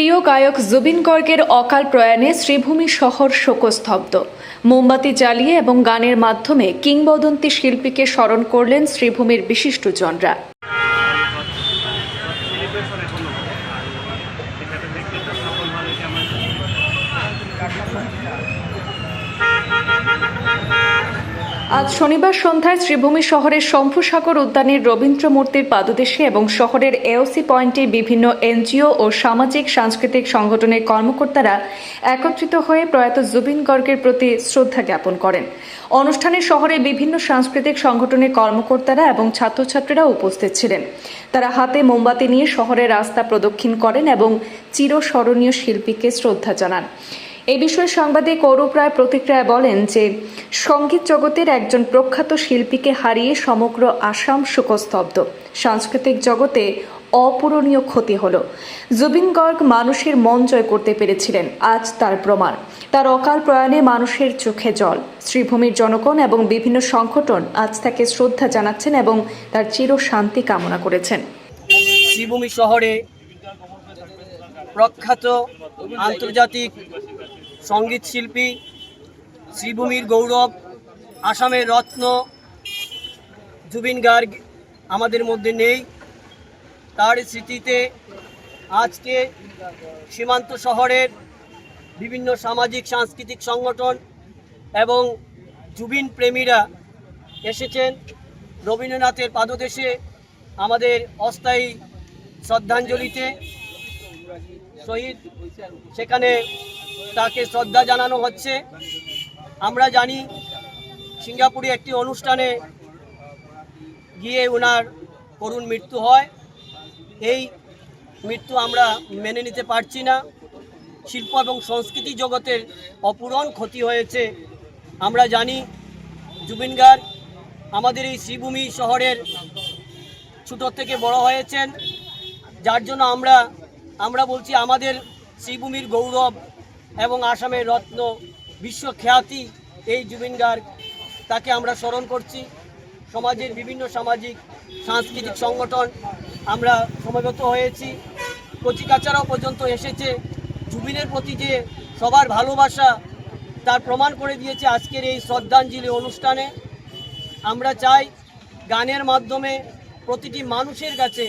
প্রিয় গায়ক জুবিন গর্গের অকাল প্রয়াণে শ্রীভূমি শহর শোকস্তব্ধ। মোমবাতি জ্বালিয়ে এবং গানের মাধ্যমে কিংবদন্তি শিল্পীকে স্মরণ করলেন শ্রীভূমির বিশিষ্টজনরা আজ শনিবার সন্ধ্যায় শ্রীভূমি শহরের শম্ভুসাগর উদ্যানের রবীন্দ্র মূর্তির পাদদেশে এবং শহরের এওসি পয়েন্টে বিভিন্ন এনজিও ও সামাজিক, সাংস্কৃতিক সংগঠনের কর্মকর্তারা একত্রিত হয়ে প্রয়াত জুবিন গর্গের প্রতি শ্রদ্ধা জ্ঞাপন করেন। অনুষ্ঠানে শহরের বিভিন্ন সাংস্কৃতিক সংগঠনের কর্মকর্তারা এবং ছাত্রছাত্রীরা উপস্থিত ছিলেন। তারা হাতে মোমবাতি নিয়ে শহরের রাস্তা প্রদক্ষিণ করেন এবং চিরস্মরণীয় শিল্পীকে শ্রদ্ধা জানান। এই বিষয়ে সাংবাদিক অরূপ রায় প্রতিক্রিয়া বলেন যে, সংগীত জগতের একজন প্রখ্যাত শিল্পীকে হারিয়ে সমগ্র আসাম শোকস্তব্ধ। সাংস্কৃতিক জগতে অপূরণীয় ক্ষতি হলো। জুবিন গর্গ মানুষের মন জয় করতে পেরেছিলেন, আজ তার প্রমাণ। তার অকাল প্রয়াণে মানুষের চোখে জল। শ্রীভূমির জনগণ এবং বিভিন্ন সংগঠন আজ তাকে শ্রদ্ধা জানাচ্ছেন এবং তার চির শান্তি কামনা করেছেন। শ্রীভূমি শহরে প্রখ্যাত আন্তর্জাতিক সংগীত শিল্পী শ্রীভূমির গৌরব, আসামের রত্ন, জুবিন গার্গ আমাদের মধ্যে নেই। তার স্মৃতিতে আজকে সীমান্ত শহরের বিভিন্ন সামাজিক, সাংস্কৃতিক সংগঠন এবং জুবিন প্রেমীরা এসেছেন। রবীন্দ্রনাথের পাদদেশে আমাদের অস্থায়ী শ্রদ্ধাঞ্জলিতে শহীদ। সেখানে তাকে শ্রদ্ধা জানানো হচ্ছে। আমরা জানি সিঙ্গাপুরে একটি অনুষ্ঠানে গিয়ে ওনার করুণ মৃত্যু হয়। এই মৃত্যু আমরা মেনে নিতে পারছি না। শিল্প এবং সংস্কৃতি জগতের অপূরণ ক্ষতি হয়েছে। আমরা জানি জুবিন গার্গ আমাদের এই শ্রীভূমি শহরের ছোটো থেকে বড় হয়েছেন। যার জন্য আমরা আমরা বলছি আমাদের শ্রীভূমির গৌরব এবং আসামের রত্ন বিশ্বখ্যাতি, এই জুবিন গার্গ তাকে আমরা স্মরণ করছি। সমাজের বিভিন্ন সামাজিক, সাংস্কৃতিক সংগঠন আমরা সমবেত হয়েছি। কচিকাচারাও পর্যন্ত এসেছে। জুবিনের প্রতি যে সবার ভালোবাসা, তার প্রমাণ করে দিয়েছে আজকের এই শ্রদ্ধাঞ্জলি অনুষ্ঠানে। আমরা চাই গানের মাধ্যমে প্রতিটি মানুষের কাছে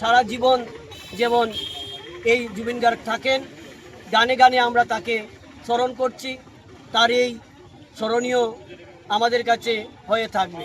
সারা জীবন যেমন এই জুবিন গার্গ থাকেন গানে গানে আমরা তাকে স্মরণ করছি তার এই স্মরণীয় আমাদের কাছে হয়ে থাকবে।